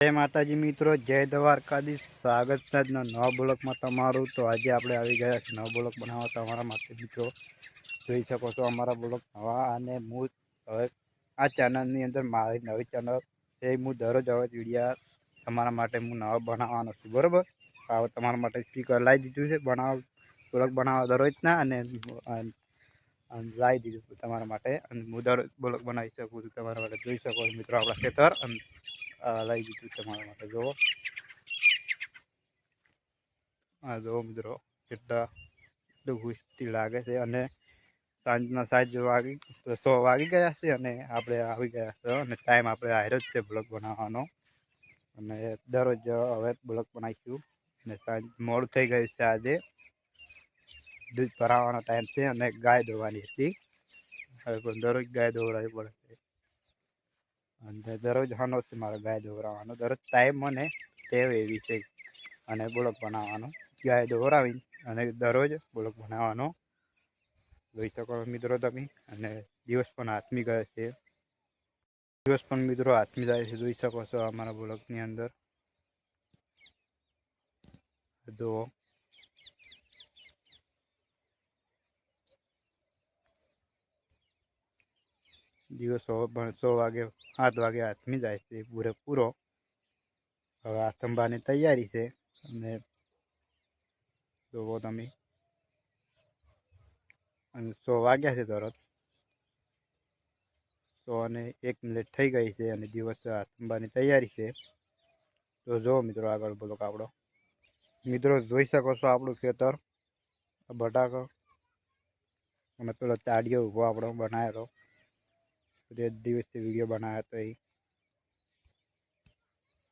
જય માતાજી મિત્રો, જય દ્વારકાધીશ. સ્વાગત છે નવા બ્લોકમાં તમારું. તો આજે આપણે આવી ગયા છે નવા બ્લોક બનાવવા તમારા માટે મિત્રો. જોઈ શકો છો અમારા બ્લોક નવા અને હું હવે આ ચેનલની અંદર મારી નવી ચેનલ છે હું દરરોજ હવે વિડીયા તમારા માટે હું નવા બનાવવાનો છું. બરાબર? હવે તમારા માટે સ્પીકર લાવી દીધું છે, બનાવ, બ્લોક બનાવવા દરરોજના અને લાવી દીધું તમારા માટે. અને હું દરરોજ બ્લોક બનાવી શકું છું તમારા માટે. જોઈ શકો છો મિત્રો આપણા ખેતર. અને લઈ દીધું છે મારા માટે. જુઓ. આ જુઓ મિત્રો, કેટલા એટલું ખુશથી લાગે છે. અને સાંજના સાંજ વાગી સો વાગી ગયા છે અને આપણે આવી ગયા છે. અને ટાઈમ આપણે આયરો જ છે બ્લોગ બનાવવાનો. અને દરરોજ હવે બ્લોગ બનાવીશું. અને સાંજ મોડું થઈ ગયું છે આજે. દૂધ ભરાવાનો ટાઈમ છે અને ગાય દોવાની હતી. હવે પણ દરરોજ ગાય દોવડાવી પડે છે. અને દરરોજ હાનો છે મારે ગાય દોરાવવાનો દરરોજ ટાઈમ મને ટેવ એવી છે અને બોલક બનાવવાનો. ગાય દોરાવી અને દરરોજ બોલક બનાવવાનો. જોઈ શકો મિત્રો તમે. અને દિવસ પણ હાથમી ગયો છે. દિવસ પણ મિત્રો હાથમી જાય છે. જોઈ શકો છો અમારા બ્લોકની અંદર. જુઓ. દિવસ ભણસો વાગે, સાત વાગે હાથમી જાય છે પૂરેપૂરો હવે આ થંભાની તૈયારી છે, અને જોવો તમે. અને સો વાગ્યા છે તરત. સો અને એક મિનિટ થઈ ગઈ છે, અને દિવસ થંભાની તૈયારી છે. તો જો મિત્રો આગળ બોલો આપણો મિત્રો જોઈ શકો છો આપણું ખેતર. બટાકો. અને પેલો ચાડિયો ઊભો આપણો બનાવેલો. તે દિવસે વીડિયો બનાવ્યો હતો એ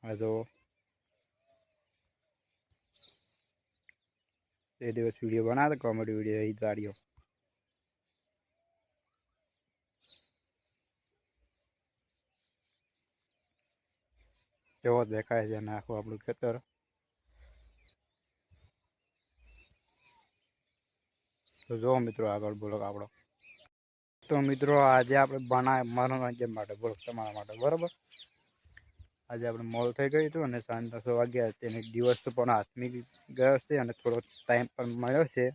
આ જો દિવસ વીડિયો બનાવ્યો હતો કોમેડી વીડિયો એ ચાડીઓ કેવો દેખાય છે અને આખું આપણું ખેતર તો જો મિત્રો આગળ બોલો આપણો તો મિત્રો આજે આપણે ભણાય મનોરંજન માટે, બોલો, તમારા માટે, બરાબર? આજે આપણે મોડું થઈ ગયું હતું અને સાંજના સો વાગ્યા તેને દિવસ પણ હાથમી ગયો છે અને થોડો ટાઈમ પણ મળ્યો છે.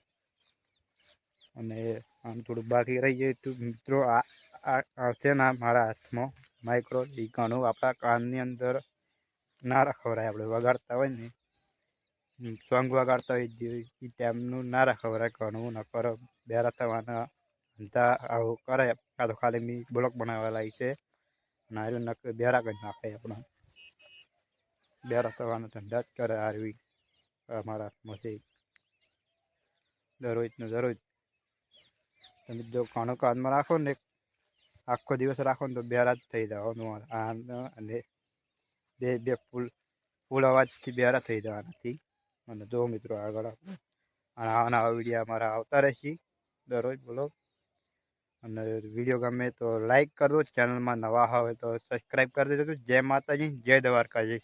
અને આમ થોડું બાકી રહી ગયું હતું. મિત્રો, આ છે ને મારા હાથમાં માઇક્રો એ ઘણું આપણા કાનની અંદર ના રખવરાય, આપણે વગાડતા હોય ને સોંગ વગાડતા હોય જે એ ટાઈમનું ના રખવરાય, ઘણું ન કરો બેરા થવાના આવું કરે કાં તો ખાલી મી બ્લોક બનાવવા લાગી છે. અને આર્યું નક બેરા કરી નાખે આપણો બેરા થવાનો ધંધા જ કરે આરવી અમારા હાથમાંથી. દરરોજનું દરરોજ. તમે જો ઘણું કાનમાં રાખો ને, આખો દિવસ રાખો ને તો બેરા જ થઈ જવાનું અને બે બે ફૂલ ફૂલ અવાજથી બેરા થઈ જવાનાથી અને જો મિત્રો આગળ આવા નવા વીડિયો અમારા આવતા રહેશે. દરરોજ બોલો અને વીડિયો ગમે તો લાઈક કરજો, ચેનલમાં નવા હોય તો સબસ્ક્રાઈબ કરી દેજો. જય માતાજી, જય દ્વારકાજી